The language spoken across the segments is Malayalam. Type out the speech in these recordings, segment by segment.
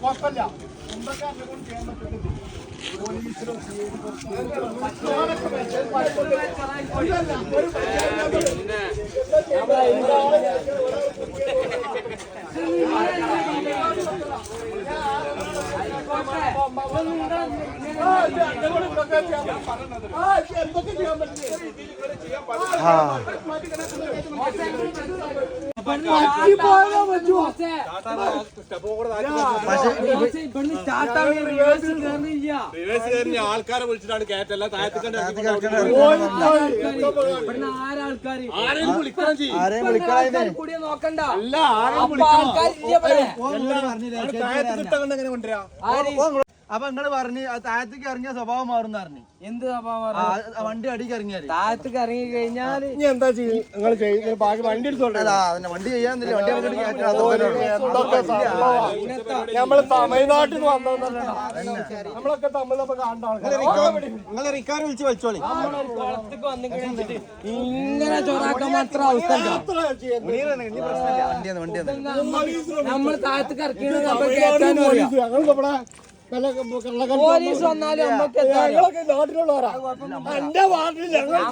കുഴപ്പമില്ല അതിനെ കൊണ്ട് ചെയ്യാൻ പറ്റുന്നത്? പോലീസിലും എന്തൊക്കെ ചെയ്യാൻ പറ്റും പറ്റുമോ ആൾക്കാരെ വിളിച്ചിട്ടാണ് കയറ്റല്ല താഴത്തേക്ക് നോക്കണ്ട അപ്പൊ നിങ്ങൾ പറഞ്ഞ് താഴത്തേക്ക് ഇറങ്ങിയ സ്വഭാവം മാറും പറഞ്ഞു. എന്ത് സ്വഭാവം വണ്ടി അടിക്ക് ഇറങ്ങിയാൽ. താഴത്തേക്ക് ഇറങ്ങി കഴിഞ്ഞാൽ ഇനി എന്താ ചെയ്യും? നിങ്ങൾ ബാക്കി വണ്ടി വണ്ടി. നമ്മൾ തമിഴ്നാട്ടിൽ നിന്ന് നമ്മളൊക്കെ തമിഴിലൊക്കെ കാണാൻ റിക്കാർ വിളിച്ച് വലിച്ചോളി. ഇങ്ങനെ ചോറാക്കാൻ മാത്രം അവസ്ഥ ഉണ്ടോ? വണ്ടിയാണ് വണ്ടിയാണ് നമ്മൾ താഴത്തേക്ക് ഇറക്കിയത് നമ്മൾ കേൾക്കാനും പോലീസ് വന്നാലും നമുക്ക് എന്താ അറിയാം? ഞങ്ങളൊക്കെ നാട്ടിലുള്ളവരാ. എന്റെ പാർട്ടി ഞങ്ങൾ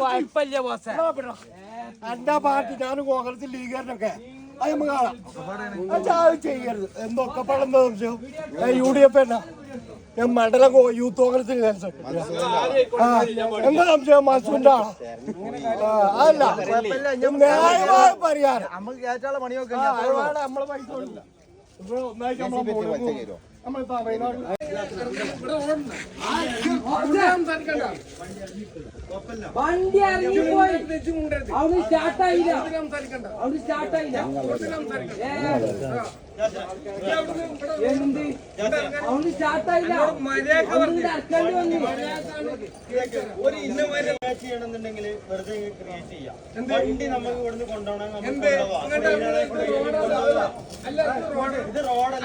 കുഴപ്പമില്ല ബോസേ. എന്റെ പാർട്ടി ഞാൻ കോൺഗ്രസ് ലീഗറിനൊക്കെ അത് നമുക്ക് കാണാം. ചെയ്യരുത്. എന്തൊക്കെ പടം തീർച്ചു യു ഡി എഫ് എന്നാ ഞാൻ മണ്ഡലം യൂത്ത് കോൺഗ്രസ് എന്താ സംശയം? ആളാ. ആ, അതല്ല. ന്യായമായ പരിഹാരം. നമ്മളെ പൈസ. ഇവിടെ ഒന്നായിട്ട് നമ്മളെ മോളിൽ നമ്മൾ തമിഴ്നാട്ടിൽ വണ്ടി ഇറങ്ങിപ്പോയി അവിടെ സ്റ്റാർട്ടായില്ല. അവിടെ സ്റ്റാർട്ടായില്ല. എന്ത് അവിടെ സ്റ്റാർട്ടായില്ല ഒരു ഇന്ന വരെ മാച്ച് ചെയ്യണമെന്നുണ്ടെങ്കിൽ വെറുതെ ക്രിയേറ്റ് ചെയ്യാം വണ്ടി നമുക്ക് ഇവിടുന്ന് കൊണ്ടുപോകണം നമുക്ക് ഇത് റോഡല്ല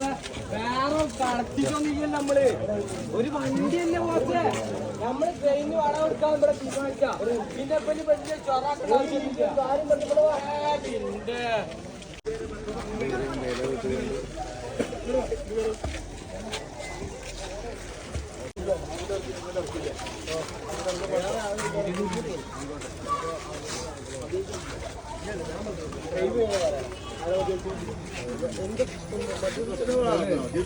കടത്തിക്കൊണ്ടിരിക്കും നമ്മൾ. ഒരു വണ്ടിയല്ലേ പോച്ചേ നമ്മൾ ട്രെയിൻ വടം കൊടുക്കാൻ ഇവിടെ തീരുമാനിക്കാം പിന്നെ പിന്നെ വലിയ ചൊറാക്കേണ്ട ആവശ്യമില്ല. കാര്യം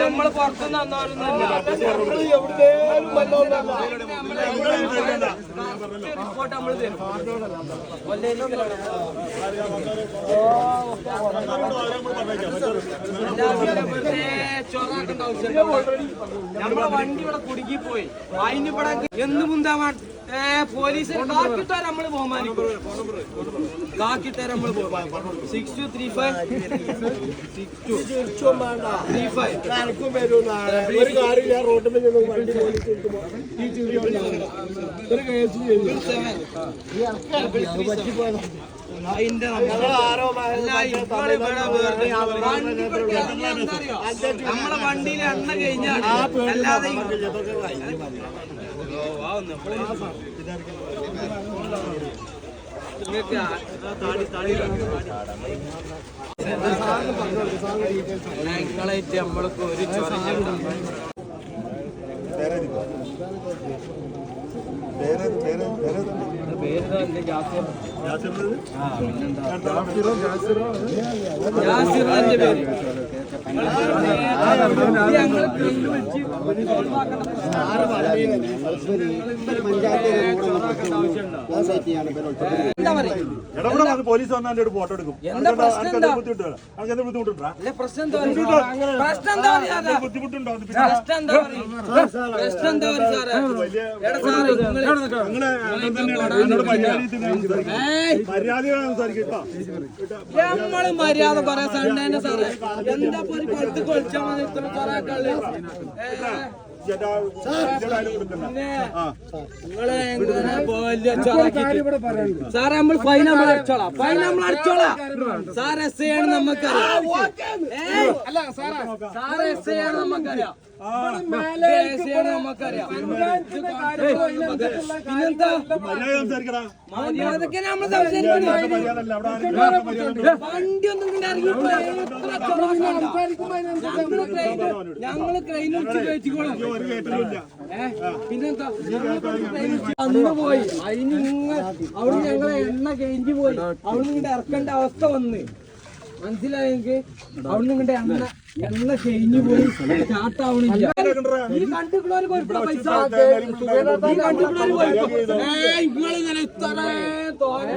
നമ്മൾ പുറത്തുനിന്ന് വന്നവരൊന്നും എവിടെയും റിപ്പോർട്ട് നമ്മൾ തരും. വണ്ടി ഇവിടെ കുടുങ്ങിപ്പോയി. അതിന് ഇവിടെ എന്ത് മുന്താവാൻ? ഏ പോലീസ് നമ്മൾ ബഹുമാനിക്കും. നമ്മൾ six two three five six two three five അതിന്റെ? നമ്മളെ വണ്ടിയിൽ എണ്ണ കഴിഞ്ഞാൽ അല്ലാതെ ഞങ്ങളായിട്ട് നമ്മൾക്ക് ഒരു ചൊരഞ്ഞിട്ടുണ്ടാവും പേര്. പോലീസ് വന്നാൽ എന്റെ ഫോട്ടോ എടുക്കും ബുദ്ധിമുട്ടുണ്ടാ മര്യാദ പറയാ സാറേ എന്താ ഇപ്പൊ ഒരു കൊളുത്ത് കൊളിച്ചാ മതി ഇത്ര വലിയ ചൊറാക്കിട്ട്? സാറേ നമ്മൾ ഫൈൻ നമ്മൾ അടിച്ചോളാം. ഫൈൻ നമ്മൾ അടിച്ചോളാം. സാർ എസ് ഐ ആണ് നമുക്കറിയാം! സാർ എസ് ഐ ആണ് നമുക്കറിയാം. മര്യാദയ്ക്ക് നമ്മൾ വണ്ടി ഒന്നും. ഞങ്ങൾ ഏ? പിന്നെന്താ? അന്ന് പോയി. അതിന് അവിടെ ഞങ്ങളെ എണ്ണ കഴിഞ്ഞു പോയി. അവിടെ ഇങ്ങോട്ട് ഇറക്കേണ്ട അവസ്ഥ വന്ന്. മനസ്സിലായെങ്കിൽ അവിടെ ഇങ്ങോട്ട് എണ്ണ എണ്ണ ചെയ്ഞ്ഞു പോയി. സ്റ്റാർട്ട് ആവണില്ല ഈ കണ്ടുപിള്ളേർ കൊടുക്കുന്ന പൈസ തോനെ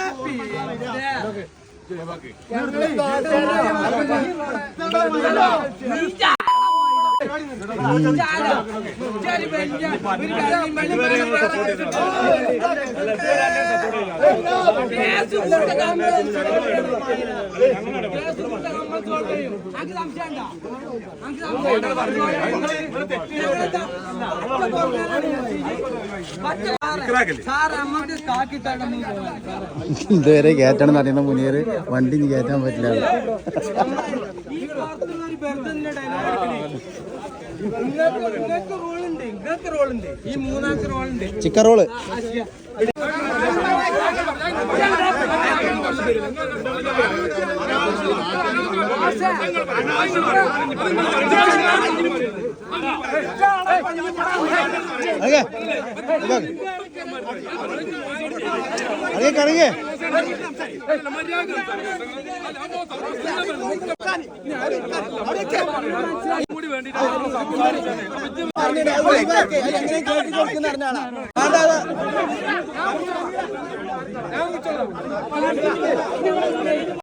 തല്ലല്ലോ സാർ അമ്മയ്ക്ക് കാക്കിട്ടാണ് ഇതുവരെ കയറ്റണം അറിയുന്ന മുനിയർ വണ്ടി ഇനി കയറ്റാൻ പറ്റില്ല. Chicken roll. ഒരു ബന്ധമില്ല ഡയലോഗ് നിങ്ങൾക്ക് നിങ്ങൾക്ക് റോളുണ്ട്